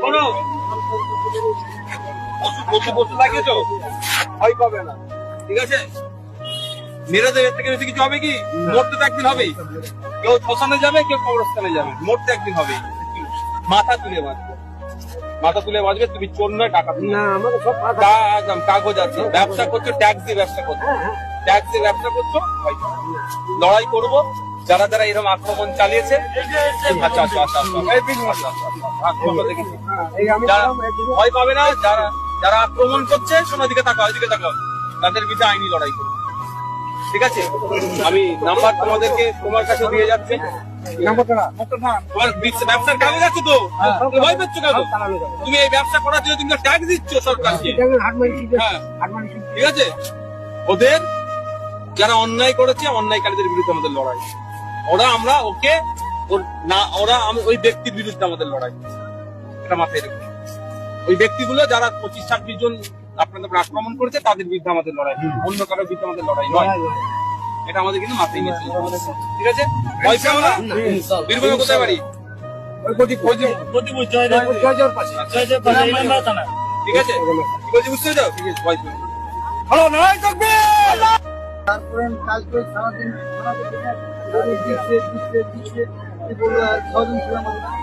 শোনো। পশু পশু লাগিয়েছো? ভয় পাবে না। ঠিক আছে? মেরে দেবে থেকে বেশি কিছু হবে কি? মরতে তো একদিন কেউ শ্মশানে যাবে কেউ কবরস্থানে যাবে। মরতে একদিন মাথা তুলে বাঁচবে। মাথা তুলে বাঁচবে তুমি চোর নয় টাকা না সব কাগজ আছে। ব্যবসা করছ ট্যাক্স দিয়ে ব্যবসা করছ। ট্যাক্স দিয়ে ব্যবসা করছ। লড়াই করব যারা যারা এরকম আক্রমণ চালিয়েছে আচ্ছা আচ্ছা আচ্ছা যারা ভয় পাবে না যারা যারা আক্রমণ করছে শোনো দিকে তাকাও এদিকে তাকাও। তাদের বিরুদ্ধে আইনি লড়াই করবে ঠিক আছে? আমি নাম্বার তোমাদেরকে তোমার কাছে দিয়ে যাচ্ছে। নাম্বারটা না। তোমার বিস- ব্যবসার কাগজ আছে তো? ভয় পাচ্ছ কেন? তুমি এই ব্যবসা করার জন্য তুমি ট্যাক্স দিচ্ছ সরকারকে। এটা আমি হাট মারি শিখে। হাট মারি শিখে। ঠিক আছে? ওদের যারা অন্যায় করেছে অন্যায়কারীদের বিরুদ্ধে আমাদের লড়াই। ওরা আমরা ওকে ওর না ওরা আমি ওই ব্যক্তির বিরুদ্ধে আমাদের লড়াই এটা মাথায় রেখে ওই ব্যক্তিগুলো যারা পঁচিশ ছাব্বিশ জন আপনাদের আক্রমণ করেছে তাদের বিরুদ্ধে আমাদের লড়াই অন্য কারোর বিরুদ্ধে আমাদের লড়াই নয় এটা আমাদের কিন্তু মাথায় নিয়ে চলতে হবে। ঠিক আছে পেও না বীরভূমে কোথায় বাড়ি ঠিক আছে বুঝতে পেরেছ ঠিক আছে তারপরে কাজ করে সারাদিন দিচ্ছে দিচ্ছে দিচ্ছে কি বলব ছজন ছিলাম ওখানে।